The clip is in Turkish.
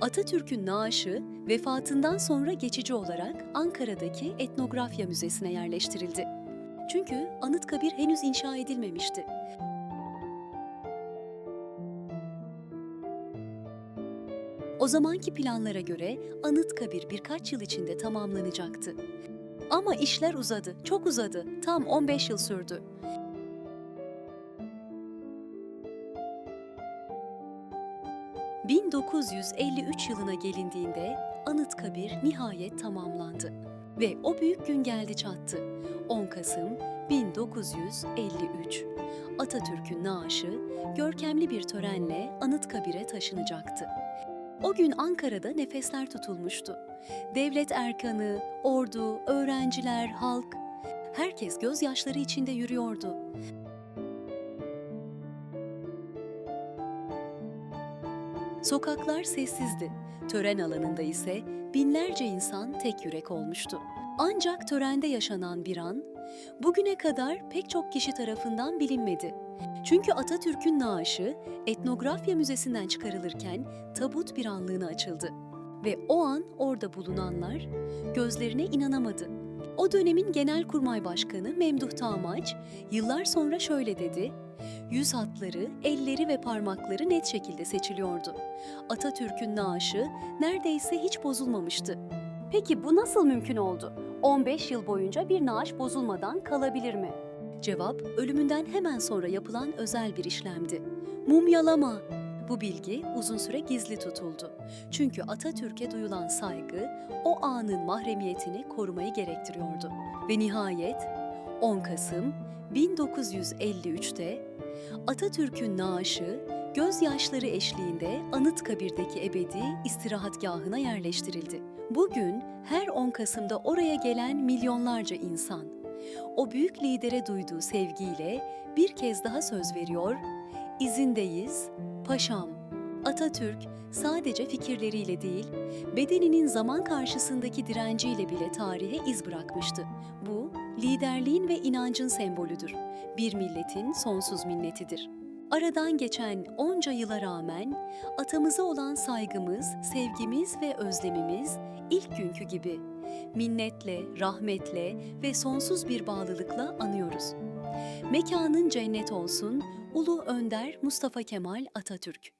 Atatürk'ün naaşı vefatından sonra geçici olarak Ankara'daki Etnografya Müzesi'ne yerleştirildi. Çünkü Anıtkabir henüz inşa edilmemişti. O zamanki planlara göre Anıtkabir birkaç yıl içinde tamamlanacaktı. Ama işler uzadı, çok uzadı. Tam 15 yıl sürdü. ...1953 yılına gelindiğinde Anıtkabir nihayet tamamlandı. Ve o büyük gün geldi çattı. 10 Kasım 1953. Atatürk'ün naaşı görkemli bir törenle Anıtkabir'e taşınacaktı. O gün Ankara'da nefesler tutulmuştu. Devlet erkanı, ordu, öğrenciler, halk, herkes gözyaşları içinde yürüyordu. Sokaklar sessizdi. Tören alanında ise binlerce insan tek yürek olmuştu. Ancak törende yaşanan bir an, bugüne kadar pek çok kişi tarafından bilinmedi. Çünkü Atatürk'ün naaşı Etnografya Müzesi'nden çıkarılırken tabut bir anlığına açıldı. Ve o an orada bulunanlar gözlerine inanamadı. O dönemin Genelkurmay Başkanı Memduh Tamaç yıllar sonra şöyle dedi. Yüz hatları, elleri ve parmakları net şekilde seçiliyordu. Atatürk'ün naaşı neredeyse hiç bozulmamıştı. Peki bu nasıl mümkün oldu? 15 yıl boyunca bir naaş bozulmadan kalabilir mi? Cevap, ölümünden hemen sonra yapılan özel bir işlemdi. Mumyalama. Bu bilgi uzun süre gizli tutuldu. Çünkü Atatürk'e duyulan saygı o anın mahremiyetini korumayı gerektiriyordu. Ve nihayet 10 Kasım 1953'te Atatürk'ün naaşı gözyaşları eşliğinde Anıtkabir'deki ebedi istirahatgahına yerleştirildi. Bugün her 10 Kasım'da oraya gelen milyonlarca insan o büyük lidere duyduğu sevgiyle bir kez daha söz veriyor. İzindeyiz, paşam. Atatürk sadece fikirleriyle değil, bedeninin zaman karşısındaki direnciyle bile tarihe iz bırakmıştı. Bu, liderliğin ve inancın sembolüdür. Bir milletin sonsuz minnetidir. Aradan geçen onca yıla rağmen atamıza olan saygımız, sevgimiz ve özlemimiz ilk günkü gibi minnetle, rahmetle ve sonsuz bir bağlılıkla anıyoruz. Mekanın cennet olsun Ulu Önder Mustafa Kemal Atatürk.